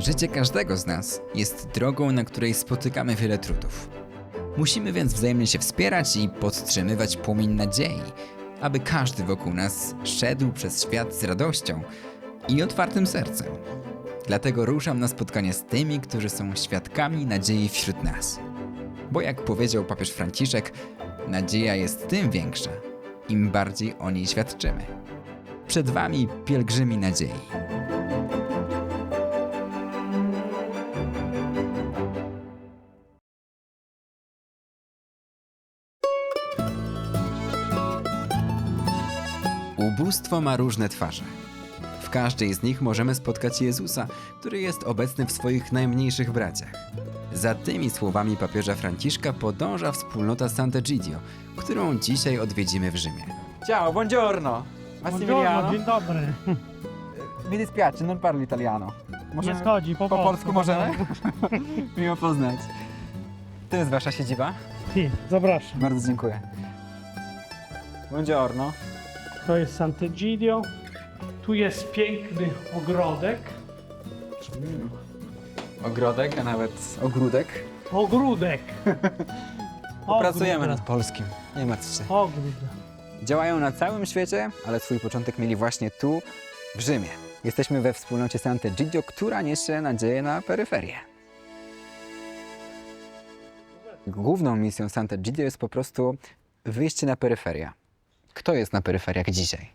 Życie każdego z nas jest drogą, na której spotykamy wiele trudów. Musimy więc wzajemnie się wspierać i podtrzymywać płomień nadziei, aby każdy wokół nas szedł przez świat z radością i otwartym sercem. Dlatego ruszam na spotkanie z tymi, którzy są świadkami nadziei wśród nas. Bo jak powiedział papież Franciszek, nadzieja jest tym większa, im bardziej o niej świadczymy. Przed Wami pielgrzymi nadziei. Ubóstwo ma różne twarze. W każdej z nich możemy spotkać Jezusa, który jest obecny w swoich najmniejszych braciach. Za tymi słowami papieża Franciszka podąża wspólnota Sant'Egidio, którą dzisiaj odwiedzimy w Rzymie. Ciao, buongiorno. Buongiorno, Massimiliano. dzień dobry. Mi dispiace, non parlo italiano. Nie schodzi, po, po polsku możemy? Miło poznać. To jest wasza siedziba? Ty, zapraszam. Bardzo dziękuję. Buongiorno. To jest Sant'Egidio. Tu jest piękny ogrodek. Ogrodek, a nawet ogródek. Ogródek. Pracujemy nad polskim. Nie martw się. Ogród. Działają na całym świecie, ale swój początek mieli właśnie tu, w Rzymie. Jesteśmy we wspólnocie Sant'Egidio, która niesie nadzieję na peryferię. Główną misją Sant'Egidio jest po prostu wyjście na peryferię. Kto jest na peryferiach dzisiaj?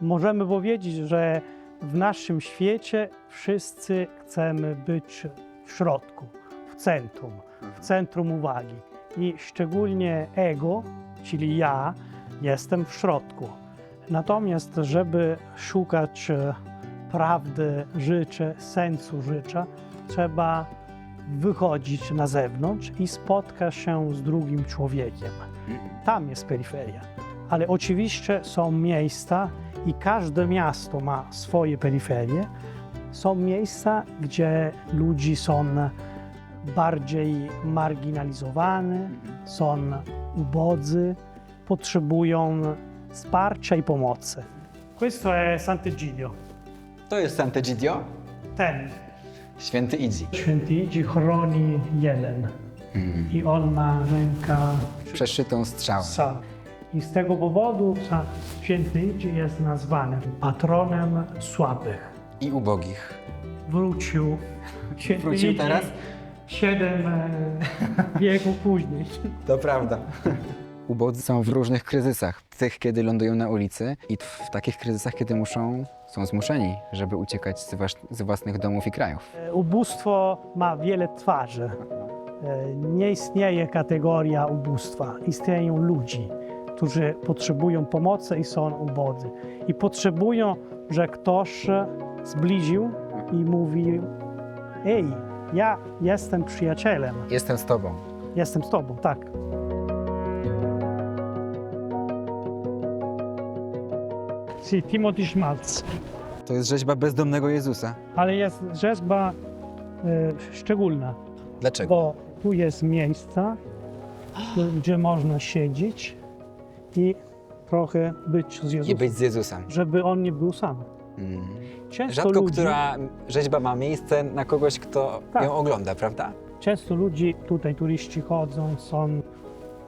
Możemy powiedzieć, że w naszym świecie wszyscy chcemy być w środku, w centrum, w centrum uwagi. I szczególnie ego, czyli ja, jestem w środku. Natomiast, żeby szukać e, prawdy życia, sensu życia, trzeba wychodzić na zewnątrz i spotkać się z drugim człowiekiem. Tam jest peryferia. Ale oczywiście są miejsca i każde miasto ma swoje peryferie. Są miejsca, gdzie ludzie są bardziej marginalizowani, są ubodzy, potrzebują wsparcia i pomocy. Questo è Sant'Egidio. To jest Sant'Egidio, Ten święty Idzi. święty Idzi chroni jeden i on ma ręka Przeszytą strzałą. Sa. I z tego powodu sa- święty jest nazwany patronem słabych. I ubogich. Wrócił. Święty Wrócił Idzi teraz? Siedem e, wieków później. To prawda. Ubodzy są w różnych kryzysach. Tych, kiedy lądują na ulicy i w takich kryzysach, kiedy muszą, są zmuszeni, żeby uciekać z, własnych domów i krajów. E, Ubóstwo ma wiele twarzy. E, Nie istnieje kategoria ubóstwa. Istnieją ludzi, którzy potrzebują pomocy i są ubodzy. I potrzebują, że ktoś zbliżył i mówił: Ej, ja jestem przyjacielem, Jestem z tobą. jestem z tobą, tak. Si, Timothy Schmalz. To jest rzeźba bezdomnego Jezusa. Ale jest rzeźba e, szczególna. Dlaczego? bo tu jest miejsce, gdzie można siedzieć i trochę być z I Jezusem, być z Jezusem. żeby on nie był sam. Mm. Często Rzadko ludzi, która rzeźba ma miejsce na kogoś, kto Tak. ją ogląda, prawda? często ludzi tutaj, turyści chodzą, są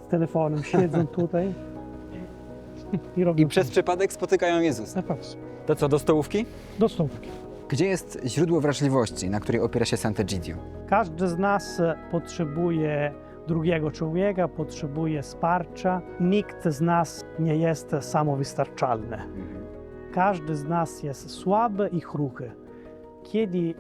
z telefonem, siedzą tutaj i robią I przez przypadek spotykają Jezusa. Tak, To co, do stołówki? do stołówki. Gdzie jest źródło wrażliwości, na której opiera się Sant'Egidio? Każdy z nas potrzebuje drugiego człowieka, potrzebuje wsparcia. Nikt z nas nie jest samowystarczalny. Każdy z nas jest słaby i kruchy. Kiedy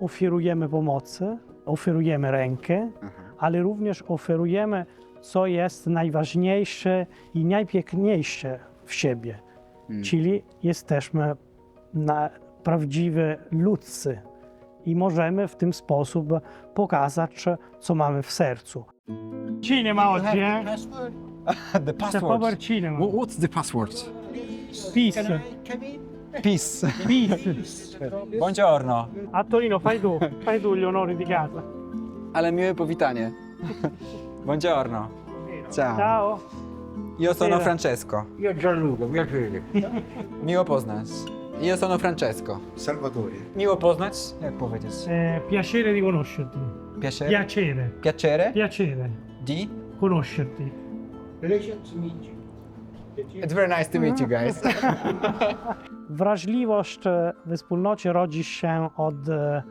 oferujemy pomocy, oferujemy rękę, ale również oferujemy, co jest najważniejsze i najpiękniejsze w siebie, czyli jesteśmy na prawdziwe ludzcy i możemy w tym sposób pokazać, co mamy w sercu. Cinema oggi, eh? The power cinema. what's the password? Peace. Peace. Peace. Buongiorno. A Torino fai tu, fai tu gli onori di casa. Ale miłe powitanie. Buongiorno. Ciao. Ciao. Io sono Buonasera. Francesco. Io Gianluca, piacere. Miło poznać. Io sono Francesco. Salvatore. Miło poznać, jak powiedzieć? Eh, piacere di conoscerti. Piacere? Piacere. Piacere? Piacere Di? conoscerti. Relations amici. It's very nice to meet you guys. Wrażliwość we wspólnocie rodzi się od e,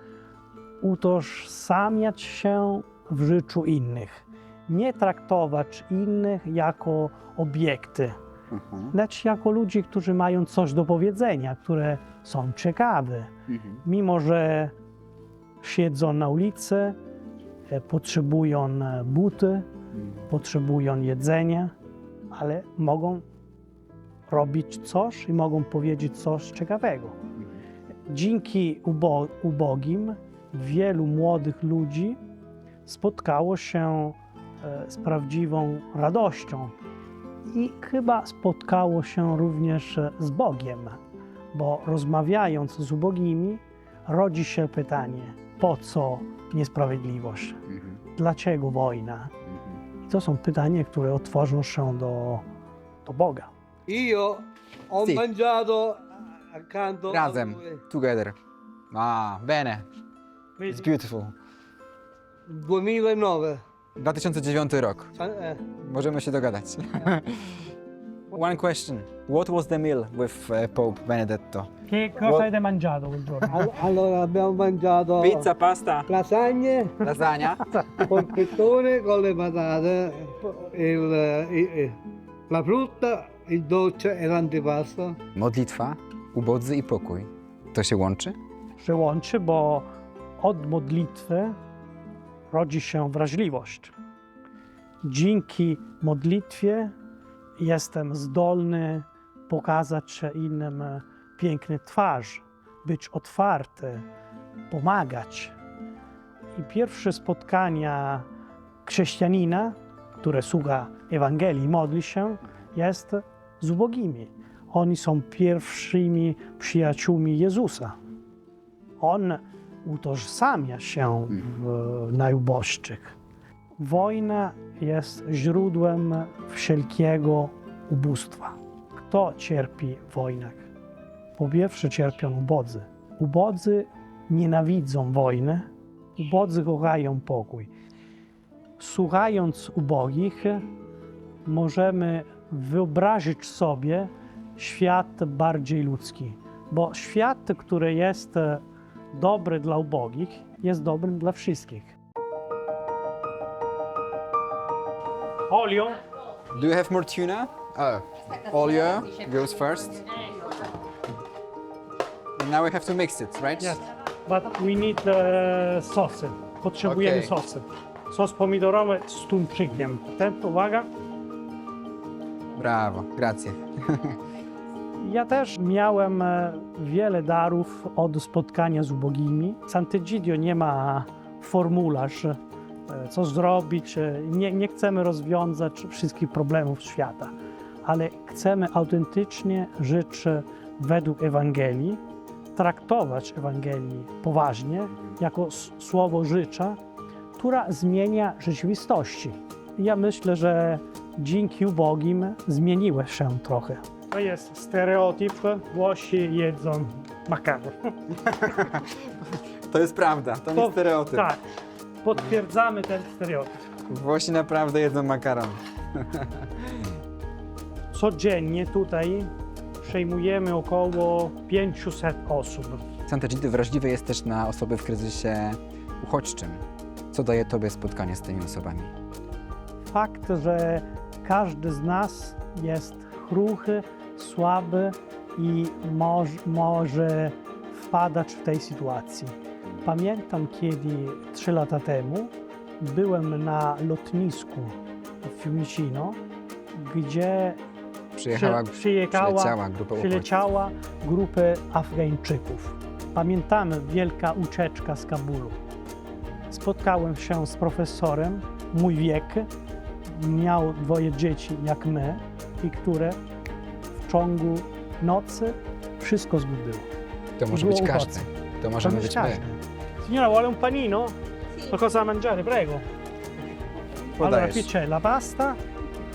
utożsamiać się w życiu innych. Nie traktować innych jako obiekty, Mhm. lecz jako ludzi, którzy mają coś do powiedzenia, które są ciekawe. Mhm. Mimo, że siedzą na ulicy, e, potrzebują e, buty, potrzebują jedzenia, ale mogą robić coś i mogą powiedzieć coś ciekawego. Dzięki ubo- ubogim wielu młodych ludzi spotkało się e, z prawdziwą radością i chyba spotkało się również z Bogiem, bo rozmawiając z ubogimi rodzi się pytanie, po co niesprawiedliwość? Mhm. Dlaczego wojna? I to są pytania, które otworzą się do, do Boga. Io ho Sì. mangiato accanto a Razem, due- together. Ah, bene. It's beautiful. 2009. 2009 rok. Eh, Możemy się dogadać. One question. What was the meal with uh, Pope Benedetto? Che cosa What- avete mangiato quel giorno? all- Allora abbiamo mangiato Pizza, pasta, lasagne lasagna. polpettone con le patate, il- i- i- la frutta, il dolce e l'antipasto. Modlitwa, ubodzy i pokój. To się łączy? się łączy, bo od modlitwy rodzi się wrażliwość. Dzięki modlitwie jestem zdolny pokazać innym piękny twarz, być otwarty, pomagać. I pierwsze spotkania chrześcijanina, które słucha Ewangelii, modli się, jest z ubogimi. Oni są pierwszymi przyjaciółmi Jezusa. On utożsamia się w najuboższych. Wojna jest źródłem wszelkiego ubóstwa. Kto cierpi w wojnach? Po pierwsze cierpią ubodzy. Ubodzy nienawidzą wojny, ubodzy kochają pokój. Słuchając ubogich, możemy wyobrazić sobie świat bardziej ludzki, bo świat, który jest dobry dla ubogich, jest dobrym dla wszystkich. Olio, Do you have more tuna? Oh, olio goes first. And now we have to mix it, right? yes, but we need e, sosy. Potrzebujemy Okej. sosy. Sos pomidorowy z tuńczykiem. Ten, uwaga. Brawo, grazie. Ja też miałem e, wiele darów od spotkania z ubogimi. Sant'Egidio nie ma formularz, e, co zrobić. e, Nie, nie chcemy rozwiązać wszystkich problemów świata, ale chcemy autentycznie żyć według Ewangelii, traktować Ewangelii poważnie, jako słowo życza, która zmienia rzeczywistości. Ja myślę, że dzięki ubogim zmieniłeś się trochę. To jest stereotyp, Włosi jedzą makaron. To jest prawda, to nie To- stereotyp. Tak, potwierdzamy ten stereotyp. Włosi naprawdę jedzą makaron. Codziennie tutaj przejmujemy około 500 osób. Sant'Egidio wrażliwy jest też na osoby w kryzysie uchodźczym. Co daje Tobie spotkanie z tymi osobami? Fakt, że każdy z nas jest kruchy, słaby i moż, może wpadać w tej sytuacji. Pamiętam, kiedy trzy lata temu byłem na lotnisku w Fiumicino, gdzie Przyjechała, przy, przyjechała, przyleciała grupa przyleciała grupę Afgańczyków. Pamiętamy wielka ucieczka z Kabulu. Spotkałem się z profesorem, mój wiek, miał dwoje dzieci jak my i które w ciągu nocy wszystko zgubiło. To może było być każdy. uchodźcy. To możemy być każdy. my. Signora, vuole un panino? Qualcosa da mangiare, prego. Allora Podajesz. qui c'è la pasta,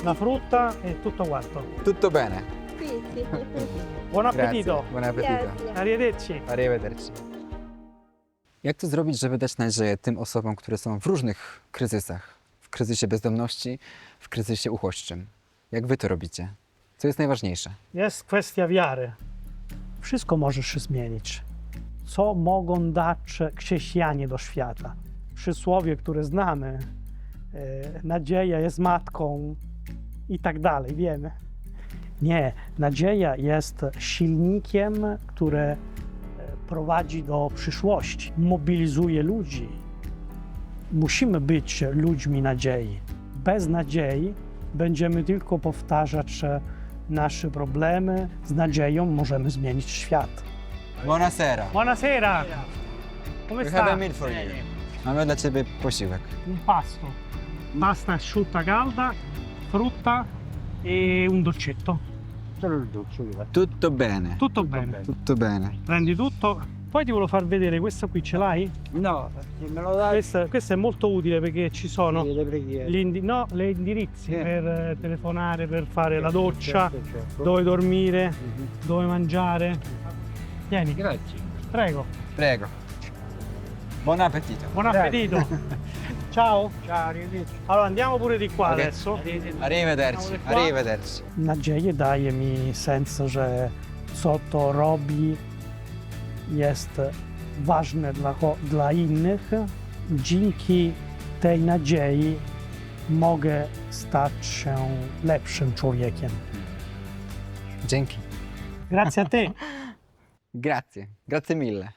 la frutta e tutto quanto. Tutto bene. Buon Grazie. appetito! Buon appetito. Grazie. Arrivederci! Arrivederci. Jak to zrobić, żeby dać nadzieję tym osobom, które są w różnych kryzysach? W kryzysie bezdomności, w kryzysie uchodźczym. Jak wy to robicie? Co jest najważniejsze? Jest kwestia wiary. Wszystko może się zmienić. Co mogą dać chrześcijanie do świata? Przysłowie, które znamy, e, nadzieja jest matką i tak dalej, wiemy. Nie, nadzieja jest silnikiem, które e, prowadzi do przyszłości, mobilizuje ludzi. Musimy być ludźmi nadziei. Bez nadziei będziemy tylko powtarzać że nasze problemy. Z nadzieją możemy zmienić świat. Buonasera. Buonasera! Come We have a meal for you. Mamy dla ciebie posiłek. Un pasto. Pasta asciutta calda, frutta e un dolcetto. Tutto bene. Tutto bene. Tutto bene. Prendi tutto. Poi ti volevo far vedere questa qui, ce l'hai? No, se me lo dai, Questa, questa è molto utile perché ci sono le preghiere. gli indi- no, le indirizzi Sì. per eh, telefonare, per fare la doccia, Certo, certo. dove dormire, Mhm. dove mangiare. Tieni, Grazie. prego. Prego. Buon appetito. Buon appetito. Ciao. Ciao, arrivederci. Allora andiamo pure di qua Ok. adesso. Arrivederci. Qua. Arrivederci. Nadzieję daje mi sens, że co to robi jest ważne dla, dla innych. Dzięki tej nadziei mogę stać się lepszym człowiekiem. Dzięki. Grazie a te. Grazie. Grazie mille.